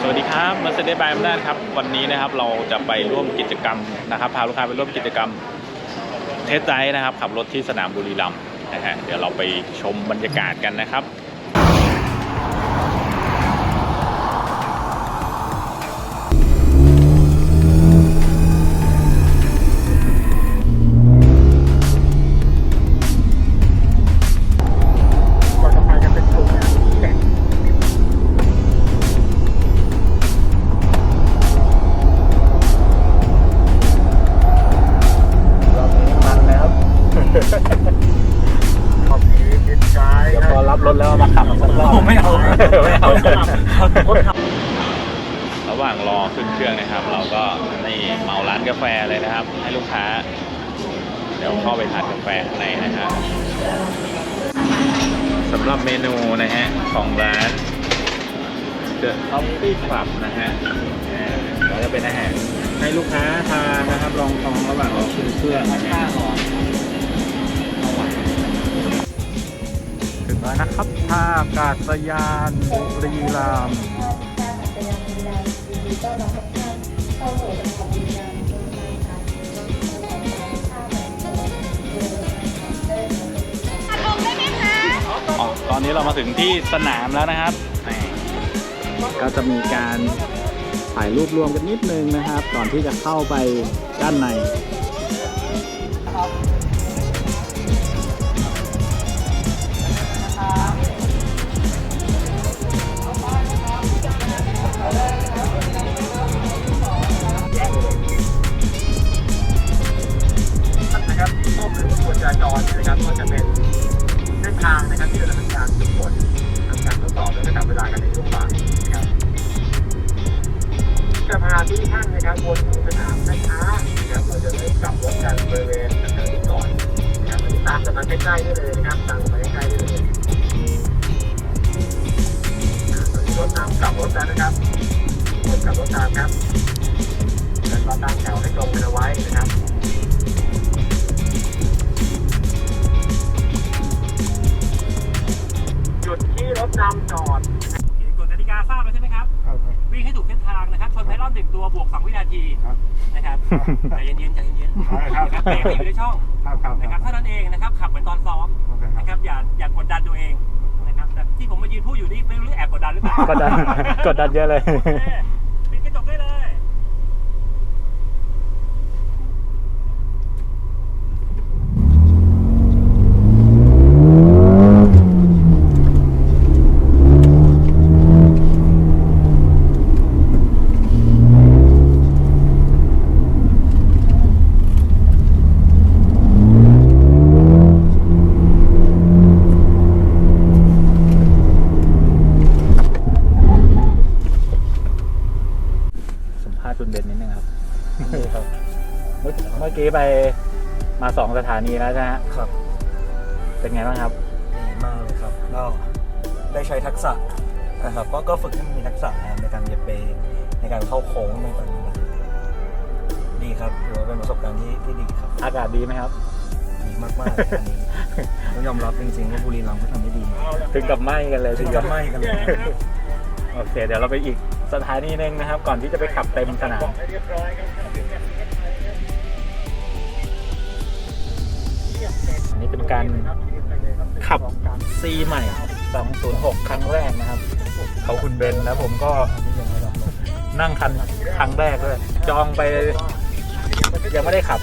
สวัสดีครับมาเซเดบายอำนาจครับ วันนี้นะครับเราจะไปร่วมกิจกรรมนะครับพาลูกค้าไปร่วมกิจกรรมเทสไดนะครับขับรถที่สนามบุรีรัมย์นะฮะเดี๋ยวเราไปชมบรรยากาศกันนะครับ ให้ลูกค้า เดี๋ยวเข้าไปทานกาแฟข้างในนะฮะสำหรับเมนูนะฮะของร้าน The Coffee Club นะฮะอ่าก็จะเป็นอาหารให้ลูกค้าทานนะครับรองท้องระหว่างรอขึ้นเครื่องนะฮะถึงแล้วนะครับท่าอากาศยานบุรีรัมย์ อ๋อตอนนี้เรามาถึงที่สนามแล้วนะครับ ก็จะมีการถ่ายรูปรวมกันนิดนึงนะครับ ก่อนที่จะเข้าไปด้านใน ล้ๆได้เลยนะครับตามกันมาใกล้ๆได้เลยรถตามกลับรถแล้วนะครับรถกลับรถตามครับ แล้วก็ตั้งแถวให้ตรงกันเอาไว้นะครับ นะครับชนไพลอนหนึ่งตัวบวก2วินาทีครับ นะครับใจเย็นๆใจเย็นๆครับ นะครับเบรกให้อยู่ในช่องครับครับนะครับเท่านั้นเองนะครับขับเหมือนตอนซ้อมโอเคครับ นะครับอย่าอย่ากดดันตัวเองนะครับแต่ที่ผมมายืนพูดอยู่นี่ไม่รู้แอบกดดันหรือเปล่ากดดันกดดันเยอะเลย โอเคปิดกระจกได้เลย สัมภาษณ์คุณเบนนิดนึงครับครับ เมื่อเมื่อกี้ไปมา สองสถานีแล้วใช่ไหมฮะครับเป็นไงบ้างครับดีมากเลยครับก็ได้ใช้ทักษะนะครับก็ก็ฝึกให้มันมีทักษะนะครับในการเหยียบเบรกในการเข้าโค้งในการดีครับถือว่าเป็นประสบการณ์ที่ที่ดีครับ อากาศดีไหมครับดีมากๆเลยอันนี้ต้องยอมรับจริงๆว่าบุรีรัมย์เขาทำได้ดีถึงกับไหม้กันเลยถึทีงเดีกัยวบไหม้กันเลยโอเค เดี๋ยวเราไปอีกสถานีหนึ่งนะครับ ก่อนที่จะไปขับเต็มสนาม นนี้เป็นการขับซีใหม่ 206 ครั้งแรกนะครับเขาคุณเบนแล้วผมก็นั่งคันครั้งแรกด้วยจองไป ยังไม่ได้ขับ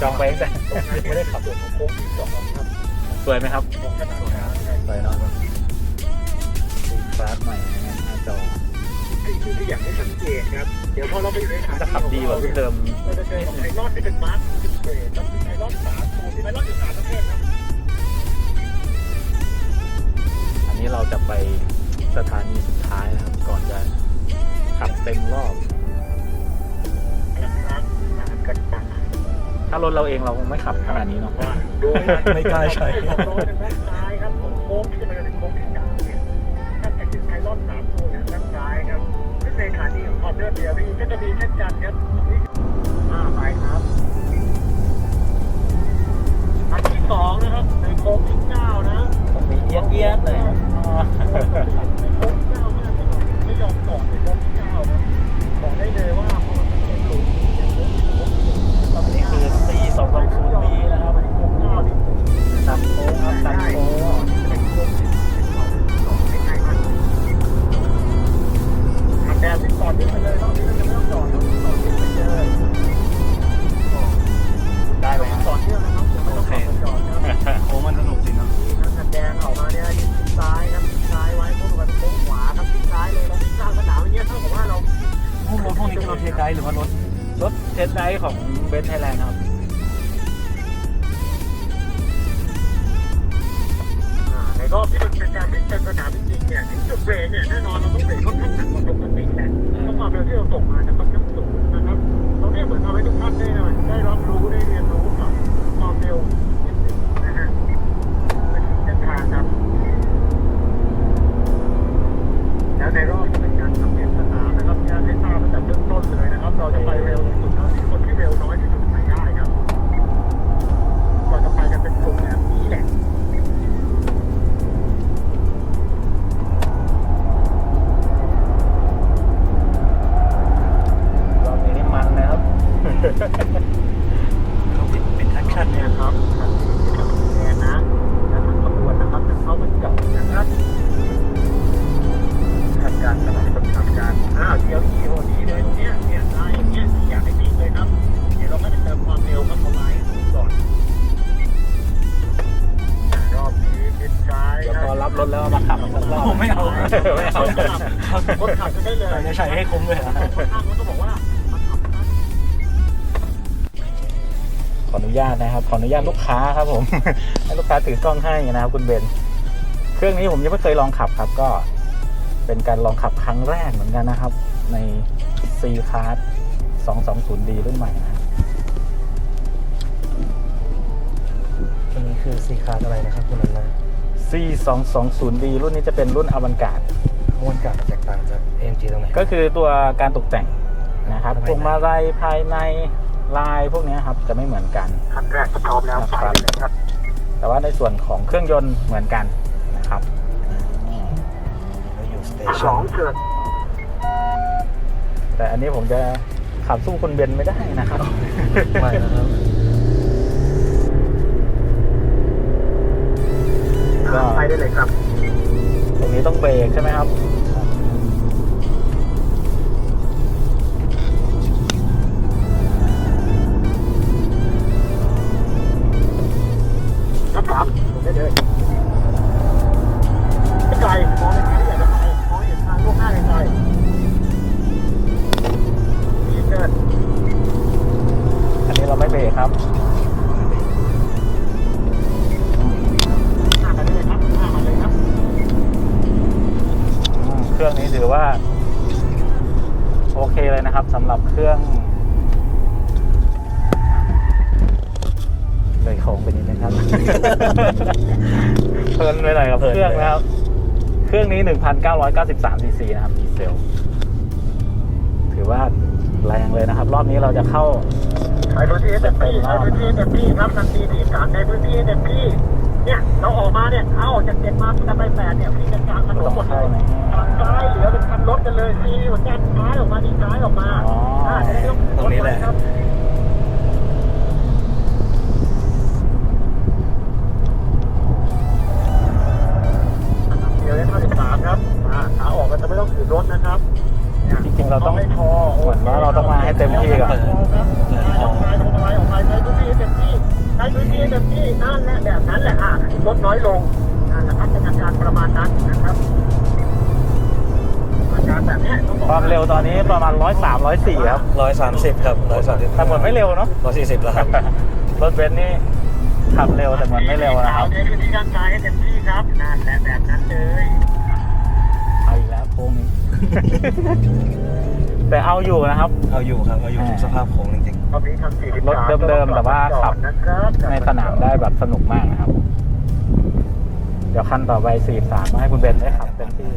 จองไปตั้งแต่ไม่ได้ขับโค้งที่สองครับสวยไหมครับตรงขนาดนั้นสวยเนาะ อยากให้สังเกตครับ เดี๋ยวพอเราไปอยู่ในฐานจะขับดีกว่ารุ่นเดิมเราจะเจอของไอรอนที่เป็นมาร์คเป็นเกรดแล้วมีไอรอนสามตัวมีไอรอนอยู่สามประเภทครับอันนี้เราจะไปสถานีสุดท้ายนะครับ ก่อนจะขับเต็มรอบ นะครับงานกันต่างถ้ารถเราเองเราคงไม่ขับขนาดนี้เนาะโดยไม่กล้าใช้โดยทางด้านซ้ายครับของโค้งที่จะไปถึงโค้งที่สามเนี่ยท่านจะเห็นไอรอนสามตัวอยู่ด้านซ้ายครับ ที่เป็นขานีของพอร์เตอร์เบียร์พี่ก็จะมีเช่นกันครับตนี่าไปครับอันที่สองนะครับในโค้งที่เก้านะผมมีเอียดเอียดเลยโค้งเก้าไม่ยอมต่อในโค้งที่เก้านะบอกได้เลยว่า หรือว่ารถรถเทสไดรฟ์ของเบนไทยแลนด์ครับอ่าในรอบที่มันเป็นการวิ่งเต็มสนามจริงๆเนี่ยถึงจุดเบรกเนี่ยแน่นอนเราต้องเบรกค่อนข้างหนักกว่าปกติแหละเพราะความเร็วที่เราส่งมาเนี่ยค่อนข้างสูงนะครับตรงนี้เหมือนทำให้ทุกท่านได้ได้รับรู้ได้เรียนรู้กับความเร็ว เขาเป็นเป็นทักชั่นเนี่เนี่ยยครับคันนี้ที่กับแดนนะและทางขบวนนะครับจะเข้าเหมือนกับนะครับทำการสลับคนทำการอ้าวเดี๋ยวอีโอดีเลยตรงเนี้ยเนี่ยลายอย่างเงี้ยอยากให้นิ่งเลยครับ เดี๋ยวเราไม่ได้เติมความเร็วครับเอาไว้ก่อนรอบนี้ชิดซ้ายเดี๋ยวพอรับรถแล้วเอามาขับสักรอบผมไม่เอาไม่เอาคนขับจะได้เลยจะใช้ให้คุ้มเลยนะคนข้างเขาก็บอกว่า ขออนุญาตนะครับ ขออนุญาตลูกค้าครับผม ให้ลูกค้าถือกล้องให้นะครับคุณเบน เครื่องนี้ผมยังไม่เคยลองขับครับ ก็เป็นการลองขับครั้งแรกเหมือนกันนะครับ ใน C Class 220D รุ่นใหม่นะอันนี้คือซีคาร์อะไรนะครับคุณนันนะ C 220D รุ่นนี้จะเป็นรุ่นอวันการ์ดขบวนการแตกต่างจาก AMG ตรงไหน ก็คือตัวการตกแต่งนะครับทำไมนะพวงมาลัยภายใน ลายพวกนี้ครับจะไม่เหมือนกันคันแรกพร้อมแล้วไปเลยครับ แต่ว่าในส่วนของเครื่องยนต์เหมือนกันนะครับเราอยู่สเตสชัอนงเชิญแต่อันนี้ผมจะขับสู้คุณเบนไม่ได้นะครับไม่นะครับก็ไปได้เลยครับ ตรงนี้ต้องเบรกใช่ไหมครับครับ เพลินไปหน่อยกับเครื่องนะครับ เครื่องนี้ 1,993ซีซีนะครับดีเซล ถือว่าแรงเลยนะครับ รอบนี้เราจะเข้าใช้พื้นที่เต็มที่ใช้พื้นที่เต็มที่ครับทันทีดีการในพื้นที่เต็มที่ เนี่ยเราออกมาเนี่ยเอาจากเจ็ดมาจะไปแปดเนี่ยพี่จะกลางถนนหมดเลยทางซ้ายเหลือเป็นคันรถกันเลยซีเหมือนกันซ้ายออกมาดีซ้ายออกมาตรงนี้แหละ ต้องบอกความเร็วตอนนี้ประมาณ 103 104ครับร้อยสามสิบครับร้อยสามสิบแต่เหมือนไม่เร็วเนาะ ร้อยสี่สิบแล้วครับ รถเบนซ์นี่ขับเร็วแต่เหมือนไม่เร็วนะครับใช้พื้นที่ด้านซ้ายให้เต็มที่ครับนั่นแหละแบบนั้นเลยเอาอีกแล้วโค้งนี้ แต่เอาอยู่นะครับ เอาอยู่ครับ เอาอยู่ทุกสภาพโค้งจริงรอบนี้ทำ43รถเดิมๆแต่ว่าขับ นะครับในสนามได้แบบสนุกมากนะครับ เดี๋ยวคันต่อไป43มาให้คุณเบนซ์ได้ขับเต็มที่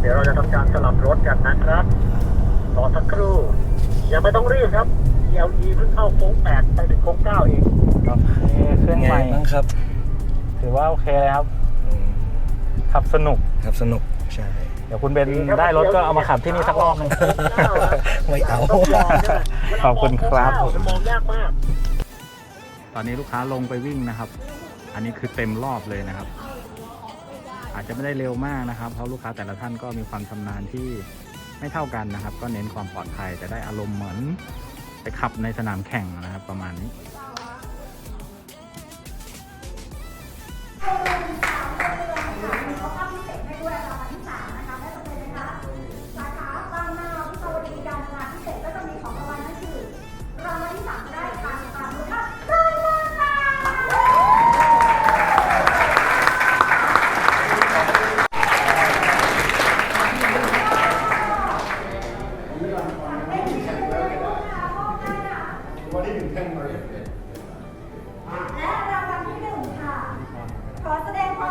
เดี๋ยวเราจะทำการสลับรถกันนะครับรอสักครู่ยังไม่ต้องรีบครับ DLE เพิ่งเข้าโค้ง8ไปถึงโค้ง9เองโอเคเครื่องๆไงใหม่บ้างครับถือว่าโอเคเลยครับ อืมขับสนุก ครับสนุกใช่ เดี๋ยวคุณเบนซ์ได้รถก็เอามาขับที่นี่สักรอบหนึง ไม่เอา ต้องลองด้วยขอบคุณครับ มันมองยากมาก ตอนนี้ลูกค้าลงไปวิ่งนะครับ อันนี้คือเต็มรอบเลยนะครับ อาจจะไม่ได้เร็วมากนะครับเพราะลูกค้าแต่ละท่านก็มีความชำนาญที่ไม่เท่ากันนะครับ ก็เน้นความปลอดภัยจะได้อารมณ์เหมือนไปขับในสนามแข่งนะครับ ประมาณนี้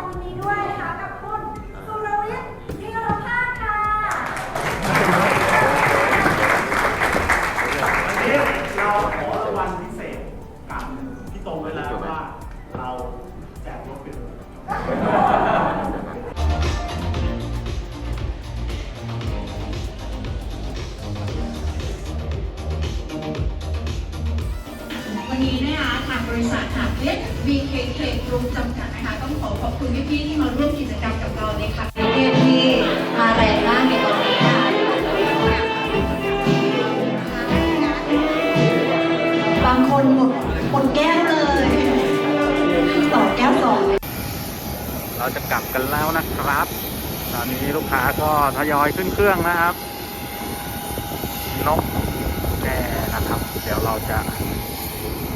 ความยินดีด้วยนะคะกับคุณสุรวิทย์นิรภาคค่ะ วันนี้เราขอราวัลพิเศษกับพี่ตงไว้แล้วว่าเราแจกรถไปเลยวันนี้นะ ริษัทหาดเล็ก VKK Group จำกัดนะคะ ต้องขอขอบคุณพี่ๆที่มาร่วมกิจกรรมกับเราในครั้งนี้ที่มาแรงมากในตอนนี้ค่ะบางคนหมดหมดแก้วเลยต่อแก้วสองเราจะกลับกันแล้วนะครับ ตอนนี้ลูกค้าก็ทยอยขึ้นเครื่องนะครับนกแน่นะครับ เดี๋ยวเราจะ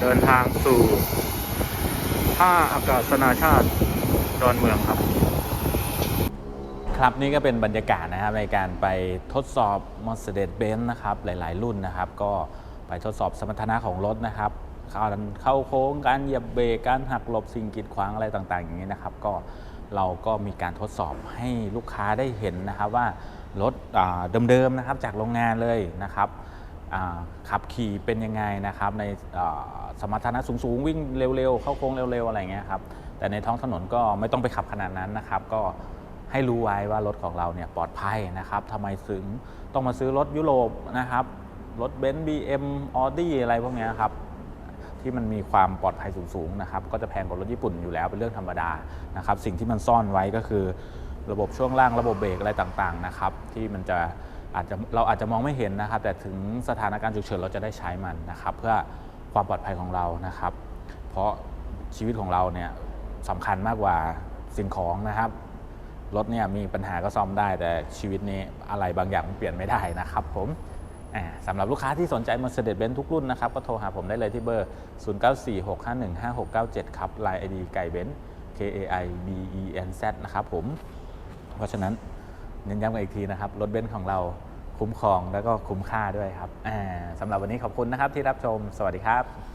เดินทางสู่ท่าอากาศนาชาติดอนเมืองครับ ครับนี่ก็เป็นบรรยากาศนะครับในการไปทดสอบ Mercedes-Benz นะครับหลาย ๆ รุ่นนะครับ ก็ไปทดสอบสมรรถนะของรถนะครับการเข้าโค้งการเหยียบเบรกการหักหลบสิ่งกีดขวางอะไรต่าง ๆ อย่างนี้นะครับ ก็เราก็มีการทดสอบให้ลูกค้าได้เห็นนะครับว่ารถเดิมๆนะครับจากโรงงานเลยนะครับ ขับขี่เป็นยังไงนะครับในสมรรถนะสูงๆ วิ่งเร็วๆ เข้าโค้งเร็วๆ อะไรเงี้ยครับแต่ในท้องถนนก็ไม่ต้องไปขับขนาดนั้นนะครับ ก็ให้รู้ไว้ว่ารถของเราเนี่ยปลอดภัยนะครับทำไมถึงต้องมาซื้อรถยุโรปนะครับรถเบนซ์บีเอ็มออดี้อะไรพวกนี้ครับที่มันมีความปลอดภัยสูงๆนะครับก็จะแพงกว่ารถญี่ปุ่นอยู่แล้วเป็นเรื่องธรรมดานะครับ สิ่งที่มันซ่อนไว้ก็คือระบบช่วงล่างระบบเบรกอะไรต่างๆนะครับที่มันจะ อาจจะเราอาจจะมองไม่เห็นนะครับ แต่ถึงสถานการณ์ฉุกเฉินเราจะได้ใช้มันนะครับ เพื่อความปลอดภัยของเรานะครับ เพราะชีวิตของเราเนี่ยสำคัญมากกว่าสิ่งของนะครับรถเนี่ยมีปัญหาก็ซ่อมได้ แต่ชีวิตนี้อะไรบางอย่างมันเปลี่ยนไม่ได้นะครับผมสำหรับลูกค้าที่สนใจ Mercedes-Benz ทุกรุ่นนะครับ ก็โทรหาผมได้เลยที่เบอร์ 0946515697 ครับ Line ID ไก่เบน K A I B E N Z นะครับผม เพราะฉะนั้น เน้นย้ำกันอีกทีนะครับ รถเบนซ์ของเราคุ้มครองแล้วก็คุ้มค่าด้วยครับสำหรับวันนี้ขอบคุณนะครับที่รับชม สวัสดีครับ